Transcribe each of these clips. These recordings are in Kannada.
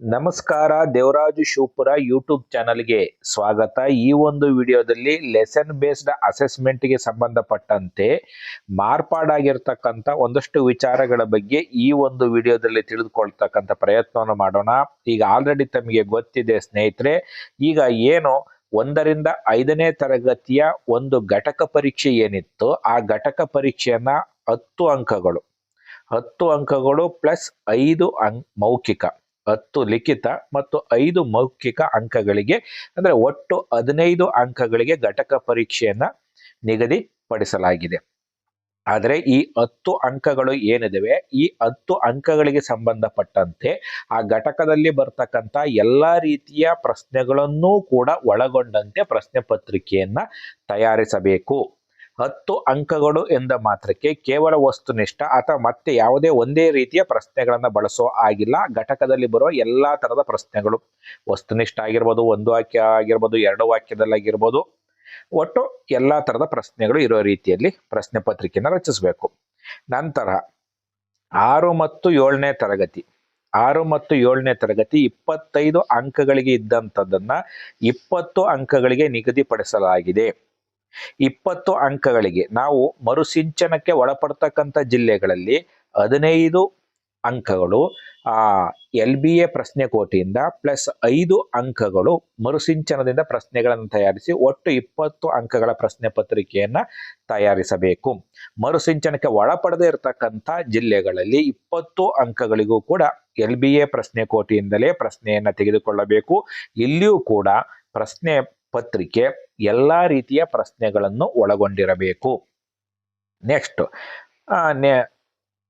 ನಮಸ್ಕಾರ, ದೇವರಾಜು ಶಿವಪುರ ಯೂಟ್ಯೂಬ್ ಚಾನಲ್ಗೆ ಸ್ವಾಗತ. ಈ ಒಂದು ವಿಡಿಯೋದಲ್ಲಿ ಲೆಸನ್ ಬೇಸ್ಡ್ ಅಸೆಸ್ಮೆಂಟ್ಗೆ ಸಂಬಂಧಪಟ್ಟಂತೆ ಮಾರ್ಪಾಡಾಗಿರ್ತಕ್ಕಂಥ ಒಂದಷ್ಟು ವಿಚಾರಗಳ ಬಗ್ಗೆ ಈ ಒಂದು ವಿಡಿಯೋದಲ್ಲಿ ತಿಳಿದುಕೊಳ್ತಕ್ಕಂಥ ಪ್ರಯತ್ನವನ್ನು ಮಾಡೋಣ. ಈಗ ಆಲ್ರೆಡಿ ತಮಗೆ ಗೊತ್ತಿದೆ ಸ್ನೇಹಿತರೆ, ಈಗ ಏನು? ಒಂದರಿಂದ ಐದನೇ ತರಗತಿಯ ಒಂದು ಘಟಕ ಪರೀಕ್ಷೆ ಏನಿತ್ತು? ಆ ಘಟಕ ಪರೀಕ್ಷೆಯನ್ನ ಹತ್ತು ಅಂಕಗಳು. ಹತ್ತು ಅಂಕಗಳು ಪ್ಲಸ್ ಐದು ಅಂ ಮೌಖಿಕ. ಹತ್ತು ಲಿಖಿತ ಮತ್ತು ಐದು ಮೌಖಿಕ ಅಂಕಗಳಿಗೆ, ಅಂದರೆ ಒಟ್ಟು ಹದಿನೈದು ಅಂಕಗಳಿಗೆ ಘಟಕ ಪರೀಕ್ಷೆಯನ್ನು ನಿಗದಿಪಡಿಸಲಾಗಿದೆ. ಆದರೆ ಈ ಹತ್ತು ಅಂಕಗಳು ಏನಿದವೆ, ಈ ಹತ್ತು ಅಂಕಗಳಿಗೆ ಸಂಬಂಧಪಟ್ಟಂತೆ ಆ ಘಟಕದಲ್ಲಿ ಬರ್ತಕ್ಕಂಥ ಎಲ್ಲ ರೀತಿಯ ಪ್ರಶ್ನೆಗಳನ್ನೂ ಕೂಡ ಒಳಗೊಂಡಂತೆ ಪ್ರಶ್ನೆ ಪತ್ರಿಕೆಯನ್ನ ತಯಾರಿಸಬೇಕು. ಹತ್ತು ಅಂಕಗಳು ಎಂದ ಮಾತ್ರಕ್ಕೆ ಕೇವಲ ವಸ್ತುನಿಷ್ಠ ಅಥವಾ ಮತ್ತೆ ಯಾವುದೇ ಒಂದೇ ರೀತಿಯ ಪ್ರಶ್ನೆಗಳನ್ನು ಬಳಸೋ ಆಗಿಲ್ಲ. ಘಟಕದಲ್ಲಿ ಬರುವ ಎಲ್ಲಾ ತರದ ಪ್ರಶ್ನೆಗಳು. ವಸ್ತುನಿಷ್ಠ ಆಗಿರ್ಬೋದು, ಒಂದು ವಾಕ್ಯ ಆಗಿರ್ಬೋದು, ಎರಡು ವಾಕ್ಯದಲ್ಲಾಗಿರ್ಬೋದು ಒಟ್ಟು ಎಲ್ಲಾ ತರದ ಪ್ರಶ್ನೆಗಳು ಇರೋ ರೀತಿಯಲ್ಲಿ ಪ್ರಶ್ನೆ ಪತ್ರಿಕೆಯನ್ನು ರಚಿಸಬೇಕು. ನಂತರ ಆರು ಮತ್ತು ಏಳನೇ ತರಗತಿ. ಆರು ಮತ್ತು ಏಳನೇ ತರಗತಿ ಇಪ್ಪತ್ತೈದು ಅಂಕಗಳಿಗೆ ಇದ್ದಂಥದ್ದನ್ನ ಇಪ್ಪತ್ತು ಅಂಕಗಳಿಗೆ ನಿಗದಿಪಡಿಸಲಾಗಿದೆ. ಇಪ್ಪತ್ತು ಅಂಕಗಳಿಗೆ ನಾವು ಮರುಸಿಂಚನಕ್ಕೆ ಒಳಪಡ್ತಕ್ಕಂಥ ಜಿಲ್ಲೆಗಳಲ್ಲಿ ಹದಿನೈದು ಅಂಕಗಳು, ಆ, ಎಲ್ ಬಿ ಎ ಪ್ರಶ್ನೆ ಕೋಟಿಯಿಂದ ಪ್ಲಸ್ ಐದು ಅಂಕಗಳು ಮರುಸಿಂಚನದಿಂದ ಪ್ರಶ್ನೆಗಳನ್ನು ತಯಾರಿಸಿ ಒಟ್ಟು ಇಪ್ಪತ್ತು ಅಂಕಗಳ ಪ್ರಶ್ನೆ ಪತ್ರಿಕೆಯನ್ನು ತಯಾರಿಸಬೇಕು. ಮರುಸಿಂಚನಕ್ಕೆ ಒಳಪಡದೇ ಇರತಕ್ಕಂಥ ಜಿಲ್ಲೆಗಳಲ್ಲಿ ಇಪ್ಪತ್ತು ಅಂಕಗಳಿಗೂ ಕೂಡ ಎಲ್ ಬಿ ಎ ಪ್ರಶ್ನೆ ಕೋಟಿಯಿಂದಲೇ ಪ್ರಶ್ನೆಯನ್ನ ತೆಗೆದುಕೊಳ್ಳಬೇಕು. ಇಲ್ಲಿಯೂ ಕೂಡ ಪ್ರಶ್ನೆ ಪತ್ರಿಕೆ ಎಲ್ಲ ರೀತಿಯ ಪ್ರಶ್ನೆಗಳನ್ನು ಒಳಗೊಂಡಿರಬೇಕು. ನೆಕ್ಸ್ಟ್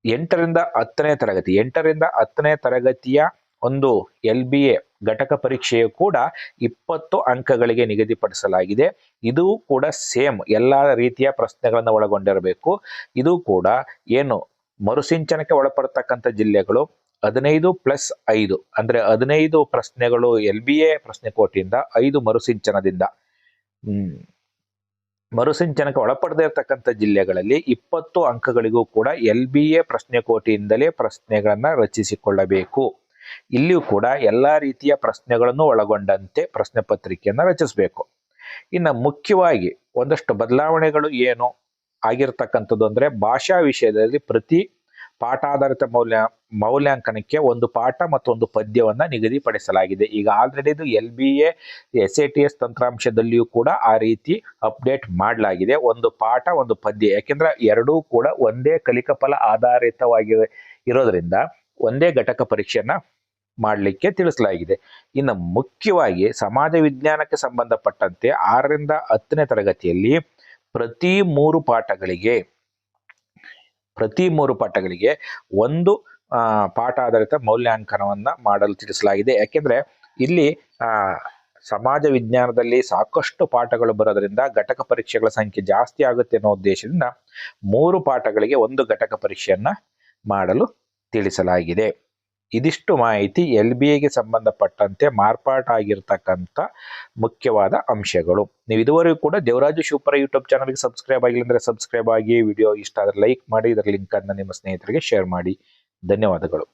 ಎಂಟರಿಂದ ಹತ್ತನೇ ತರಗತಿ. ಎಂಟರಿಂದ ಹತ್ತನೇ ತರಗತಿಯ ಒಂದು ಎಲ್ ಬಿ ಎ ಘಟಕ ಪರೀಕ್ಷೆಯು ಕೂಡ ಇಪ್ಪತ್ತು ಅಂಕಗಳಿಗೆ ನಿಗದಿಪಡಿಸಲಾಗಿದೆ. ಇದು ಕೂಡ ಸೇಮ್ ಎಲ್ಲ ರೀತಿಯ ಪ್ರಶ್ನೆಗಳನ್ನು ಒಳಗೊಂಡಿರಬೇಕು. ಇದು ಕೂಡ ಏನು ಮರುಸಿಂಚನಕ್ಕೆ ಒಳಪಡ್ತಕ್ಕಂಥ ಜಿಲ್ಲೆಗಳು ಹದಿನೈದು ಪ್ಲಸ್ ಐದು. ಅಂದ್ರೆ ಹದಿನೈದು ಪ್ರಶ್ನೆಗಳು ಎಲ್ ಬಿ ಎ ಪ್ರಶ್ನೆ ಕೋಟಿಯಿಂದ ಐದು ಮರುಸಿಂಚನದಿಂದ. ಮರುಸಿಂಚನಕ್ಕೆ ಒಳಪಡದೇ ಇರತಕ್ಕಂಥ ಜಿಲ್ಲೆಗಳಲ್ಲಿ ಇಪ್ಪತ್ತು ಅಂಕಗಳಿಗೂ ಕೂಡ ಎಲ್ ಬಿ ಎ ಪ್ರಶ್ನೆ ಕೋಟಿಯಿಂದಲೇ ಪ್ರಶ್ನೆಗಳನ್ನು ರಚಿಸಿಕೊಳ್ಳಬೇಕು. ಇಲ್ಲಿಯೂ ಕೂಡ ಎಲ್ಲಾ ರೀತಿಯ ಪ್ರಶ್ನೆಗಳನ್ನು ಒಳಗೊಂಡಂತೆ ಪ್ರಶ್ನೆ ಪತ್ರಿಕೆಯನ್ನ ರಚಿಸಬೇಕು. ಇನ್ನು ಮುಖ್ಯವಾಗಿ ಒಂದಷ್ಟು ಬದಲಾವಣೆಗಳು ಏನು? ಆಗಿರ್ತಕ್ಕಂಥದ್ದು ಅಂದ್ರೆ ಭಾಷಾ ವಿಷಯದಲ್ಲಿ ಪ್ರತಿ ಪಾಠಾಧಾರಿತ ಮೌಲ್ಯ, ಮೌಲ್ಯಾಂಕನಕ್ಕೆ ಒಂದು ಪಾಠ ಮತ್ತು ಒಂದು ಪದ್ಯವನ್ನ ನಿಗದಿಪಡಿಸಲಾಗಿದೆ. ಈಗ ಆಲ್ರೆಡಿ ಇದು L B A S A T S ತಂತ್ರಾಂಶದಲ್ಲಿಯೂ ಕೂಡ ಆ ರೀತಿ ಅಪ್ಡೇಟ್ ಮಾಡಲಾಗಿದೆ. ಒಂದು ಪಾಠ, ಒಂದು ಪದ್ಯ. ಯಾಕೆಂದ್ರೆ ಎರಡೂ ಕೂಡ ಒಂದೇ ಕಲಿಕಫಲ ಆಧಾರಿತವಾಗಿ ಇರೋದ್ರಿಂದ ಒಂದೇ ಘಟಕ ಪರೀಕ್ಷೆಯನ್ನು ಮಾಡಲಿಕ್ಕೆ ತಿಳಿಸಲಾಗಿದೆ. ಇನ್ನು ಮುಖ್ಯವಾಗಿ ಸಮಾಜ ವಿಜ್ಞಾನಕ್ಕೆ ಸಂಬಂಧಪಟ್ಟಂತೆ ಆರರಿಂದ ಹತ್ತನೇ ತರಗತಿಯಲ್ಲಿ ಪ್ರತಿ ಮೂರು ಪಾಠಗಳಿಗೆ ಪ್ರತಿ ಮೂರು ಪಾಠಗಳಿಗೆ ಒಂದು ಪಾಠ ಆಧಾರಿತ ಮೌಲ್ಯಾಂಕನವನ್ನ ಮಾಡಲು ತಿಳಿಸಲಾಗಿದೆ. ಯಾಕೆಂದ್ರೆ ಇಲ್ಲಿ ಸಮಾಜ ವಿಜ್ಞಾನದಲ್ಲಿ ಸಾಕಷ್ಟು ಪಾಠಗಳು ಬರೋದರಿಂದ ಘಟಕ ಪರೀಕ್ಷೆಗಳ ಸಂಖ್ಯೆ ಜಾಸ್ತಿ ಆಗುತ್ತೆ ಅನ್ನೋ ಉದ್ದೇಶದಿಂದ ಮೂರು ಪಾಠಗಳಿಗೆ ಒಂದು ಘಟಕ ಪರೀಕ್ಷೆಯನ್ನು ಮಾಡಲು ತಿಳಿಸಲಾಗಿದೆ. ಇದಿಷ್ಟು ಮಾಹಿತಿ ಎಲ್ ಬಿ ಎಗೆ ಸಂಬಂಧಪಟ್ಟಂತೆ ಮಾರ್ಪಾಟಾಗಿರ್ತಕ್ಕಂಥ ಮುಖ್ಯವಾದ ಅಂಶಗಳು. ನೀವು ಇದುವರೆಗೂ ಕೂಡ ದೇವರಾಜು ಶಿವಪುರ ಯೂಟ್ಯೂಬ್ ಚಾನಲ್ಗೆ ಸಬ್ಸ್ಕ್ರೈಬ್ ಆಗಿಲ್ಲ ಅಂದರೆ ಸಬ್ಸ್ಕ್ರೈಬ್ ಆಗಿ, ವಿಡಿಯೋ ಇಷ್ಟ ಆದರೆ ಲೈಕ್ ಮಾಡಿ ಇದರ ಲಿಂಕನ್ನು ನಿಮ್ಮ ಸ್ನೇಹಿತರಿಗೆ ಶೇರ್ ಮಾಡಿ. ಧನ್ಯವಾದಗಳು.